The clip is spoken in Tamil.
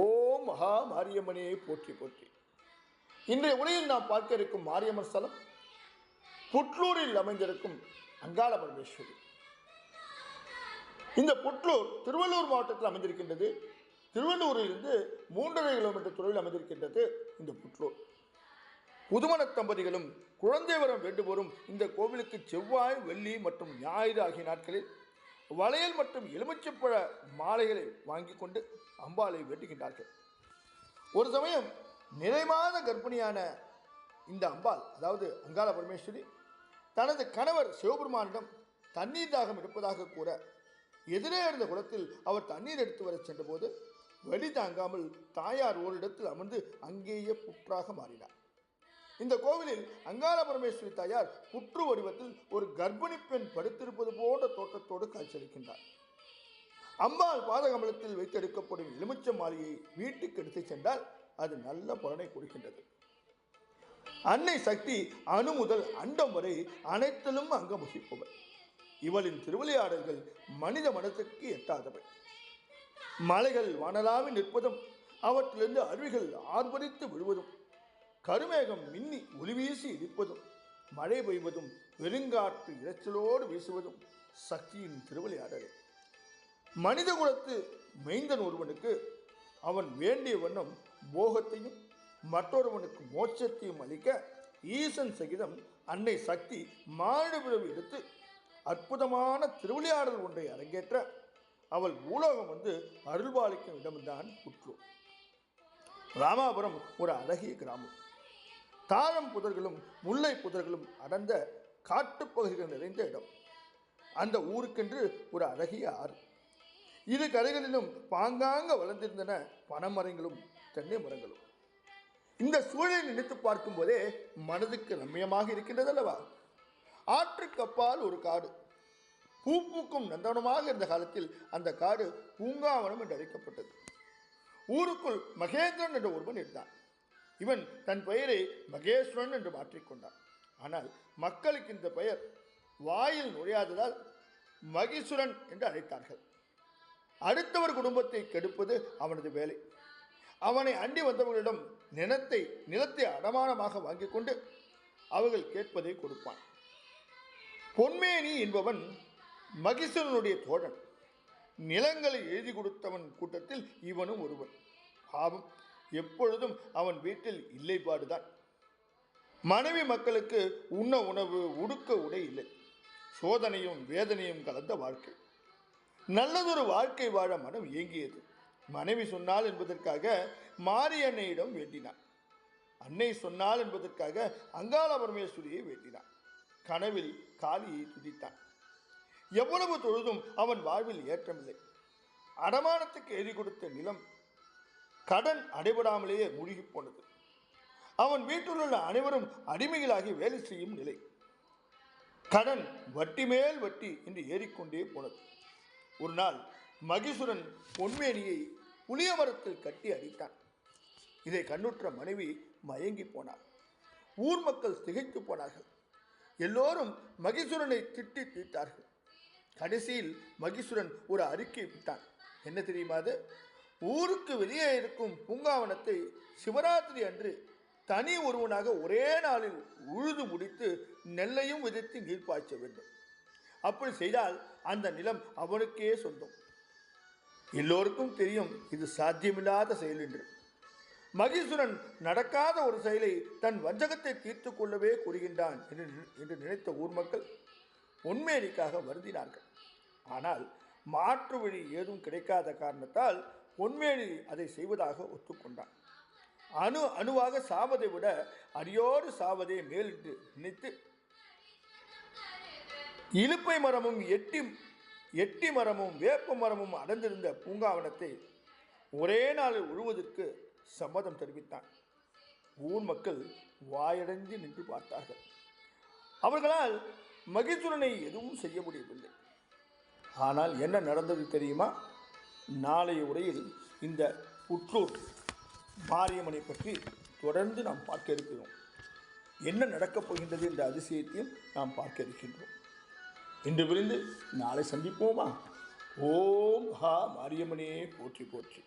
ஓம் மகா மாரியம்மனையை போற்றி போற்றி. இன்றைய உரையில் நாம் பார்க்க இருக்கும் மாரியம்மன் ஸ்தலம் புட்லூரில் அமைந்திருக்கும் அங்காள பரமேஸ்வரி. இந்த புட்லூர் திருவள்ளூர் மாவட்டத்தில் அமைந்திருக்கின்றது. திருவள்ளூரிலிருந்து மூன்றரை கிலோமீட்டர் தொலைவில் அமைந்திருக்கின்றது இந்த புட்லூர். புதுமண தம்பதிகளும் குழந்தை வரம் வேண்டுவோரும் இந்த கோவிலுக்கு செவ்வாய் வெள்ளி மற்றும் ஞாயிறு ஆகிய நாட்களில் வளையல் மற்றும் எலுமிச்சப்பழ மாலைகளை வாங்கி கொண்டு அம்பாளை வேட்டுகின்றார்கள் ஒரு சமயம் நிறைமாத கர்ப்பிணியான இந்த அம்பாள் அதாவது அங்காள பரமேஸ்வரி தனது கணவர் சிவபெருமானிடம் தண்ணீர் தாகம் எடுப்பதாக கூற எதிரே இருந்த குளத்தில் அவர் தண்ணீர் எடுத்து வரச் சென்றபோது வழி தாங்காமல் தாயார் ஓரிடத்தில் அமர்ந்து அங்கேயே புற்றாக மாறினார். இந்த கோவிலில் அங்காள பரமேஸ்வரி தாயார் புற்று வடிவத்தில் ஒரு கர்ப்பிணி பெண் படுத்திருப்பது போன்ற தோற்றத்தோடு காட்சியளிக்கின்றார். அம்பாள் பாதகமலத்தில் வைத்தெடுக்கப்படும் எலுமிச்ச மாலையை வீட்டுக்கு எடுத்துச் சென்றால் அது நல்ல பலனை கொடுக்கின்றது. அன்னை சக்தி அணு முதல் அண்டம் வரை அனைத்திலும் அங்கம் வகிப்பவர் இவளின் திருவிளையாடல்கள் மனித மனத்துக்கு எட்டாதவை. மலைகள் வனலாவி நிற்பதும் அவற்றிலிருந்து அருவிகள் ஆர்ப்பரித்து விழுவதும் கருமேகம் மின்னி ஒளிவீசி இடிப்பதும் மழை பெய்வதும் வெறுங்காற்று இறைச்சலோடு வீசுவதும் சக்தியின் திருவிளையாடலே மனித குலத்து மெய்ந்தன் ஒருவனுக்கு அவன் வேண்டிய வண்ணம் போகத்தையும் மற்றொருவனுக்கு மோட்சத்தையும் அளிக்க ஈசன் சகிதம் அன்னை சக்தி மாடு பிறவி எடுத்து அற்புதமான திருவிளையாடல் ஒன்றை அரங்கேற்ற அவள் பூலோகம் வந்து அருள்பாலிக்கும் இடம்தான் புற்றூர். ராமாபுரம் ஒரு அழகிய கிராமம். தாழம் புதர்களும் முல்லை புதர்களும் அடர்ந்த காட்டுப்பகுதிகள் நிறைந்த இடம். அந்த ஊருக்கென்று ஒரு அழகிய ஆறு. இரு கரைகளிலும் பாங்காங்க வளர்ந்திருந்தன பனைமரங்களும் தென்னை மரங்களும். இந்த சூழலை நினைத்து பார்க்கும்போதே மனதுக்கு ரம்மியமாக இருக்கின்றது அல்லவா? ஆற்றுக்கப்பால் ஒரு காடு. பூ பூக்கும் நந்தவனமாக இருந்த காலத்தில் அந்த காடு பூங்காவனம் என்று அழைக்கப்பட்டது. ஊருக்குள் மகேந்திரன் என்ற ஒருவன் இருந்தான். இவன் தன் பெயரை மகேஸ்வரன் என்று மாற்றிக்கொண்டான் ஆனால் மக்களுக்கு இந்த பெயர் வாயில் நுழையாததால் மகிசுரன் என்று அழைத்தார்கள். அடுத்தவர் குடும்பத்தை கெடுப்பது அவனது வேலை. அவனை அண்டி வந்தவர்களிடம் நிலத்தை நிலத்தை அடமானமாக வாங்கிக் கொண்டு அவர்கள் கேட்பதை கொடுப்பான். பொன்மேனி என்பவன் மகிசுரனுடைய தோழன். நிலங்களை எழுதி கொடுத்தவன் கூட்டத்தில் இவனும் ஒருவன். பாவம் எப்பொழுதும் அவன் வீட்டில் இல்லைப்பாடுதான். மனைவி மக்களுக்கு உண்ண உணவு உடுக்க உடை இல்லை. சோதனையும் வேதனையும் கலந்த வாழ்க்கை. நல்லதொரு வாழ்க்கை வாழ மனம் இயங்கியது மனைவி சொன்னால் என்பதற்காக மாரி அன்னையிடம் வேண்டினான். அன்னை சொன்னால் என்பதற்காக அங்காள பரமேஸ்வரியை வேண்டினான். கனவில் காளியை துதித்தான். எவ்வளவு தொழுதும் அவன் வாழ்வில் ஏற்றமில்லை. அடமானத்துக்கு எழுதி கொடுத்த நிலம் கடன் அடைபடாமலேயே மூழ்கி போனது. அவன் வீட்டில் உள்ள அனைவரும் அடிமைகளாகி வேலை செய்யும் நிலை. கடன் வட்டி மேல் வட்டி என்று ஏறிக்கொண்டே போனது. ஒரு நாள் மகிசுரன் பொன்மேனியை புளிய மரத்தில் கட்டி அடித்தான். இதை கண்ணுற்ற மனைவி மயங்கி போனார் ஊர் மக்கள் திகைத்து போனார்கள். எல்லோரும் மகிசுரனை திட்டி தீர்த்தார்கள். கடைசியில் மகிசுரன் ஒரு அறிக்கை விட்டான். என்ன தெரியுமா அது? ஊருக்கு வெளியே இருக்கும் பூங்காவனத்தை சிவராத்திரி அன்று தனி ஒருவனாக ஒரே நாளில் உழுது முடித்து நெல்லையும் விதைத்து நீர் பாய்ச்ச வேண்டும். அப்படி செய்தால் அந்த நிலம் அவனுக்கே சொந்தம். எல்லோருக்கும் தெரியும் இது சாத்தியமில்லாத செயல் என்று. மகிசுரன் நடக்காத ஒரு செயலை தன் வஞ்சகத்தை தீர்த்து கொள்ளவே கூறுகின்றான் என்று என்று நினைத்த ஊர் மக்கள் உண்மையடிக்காக வருந்தினார்கள். ஆனால் மாற்று வழி ஏதும் கிடைக்காத காரணத்தால் பொன்மேனி அதை செய்வதாக ஒத்துக்கொண்டான். அணு அணுவாக சாவதை விட அடியோடு சாவதே மேல் என்று நினைத்து இலுப்பை மரமும் எட்டி எட்டி மரமும் வேப்ப மரமும் அடர்ந்திருந்த பூங்காவனத்தை ஒரே நாளில் உழுவதற்கு சம்மதம் தெரிவித்தான். ஊர் மக்கள் வாயடைந்து நின்று பார்த்தார்கள். அவர்களால் மகிசுரனை எதுவும் செய்ய முடியவில்லை. ஆனால் என்ன நடந்தது தெரியுமா? நாளைய உரையில் இந்த புற்றூர் மாரியம்மனை பற்றி தொடர்ந்து நாம் பார்க்க இருக்கிறோம். என்ன நடக்கப் போகின்றது என்ற அதிசயத்தையும் நாம் பார்க்க இருக்கின்றோம். இன்று விருந்து நாளை சந்திப்போமா? ஓம் ஹா மாரியம்மனே போற்றி போற்றி.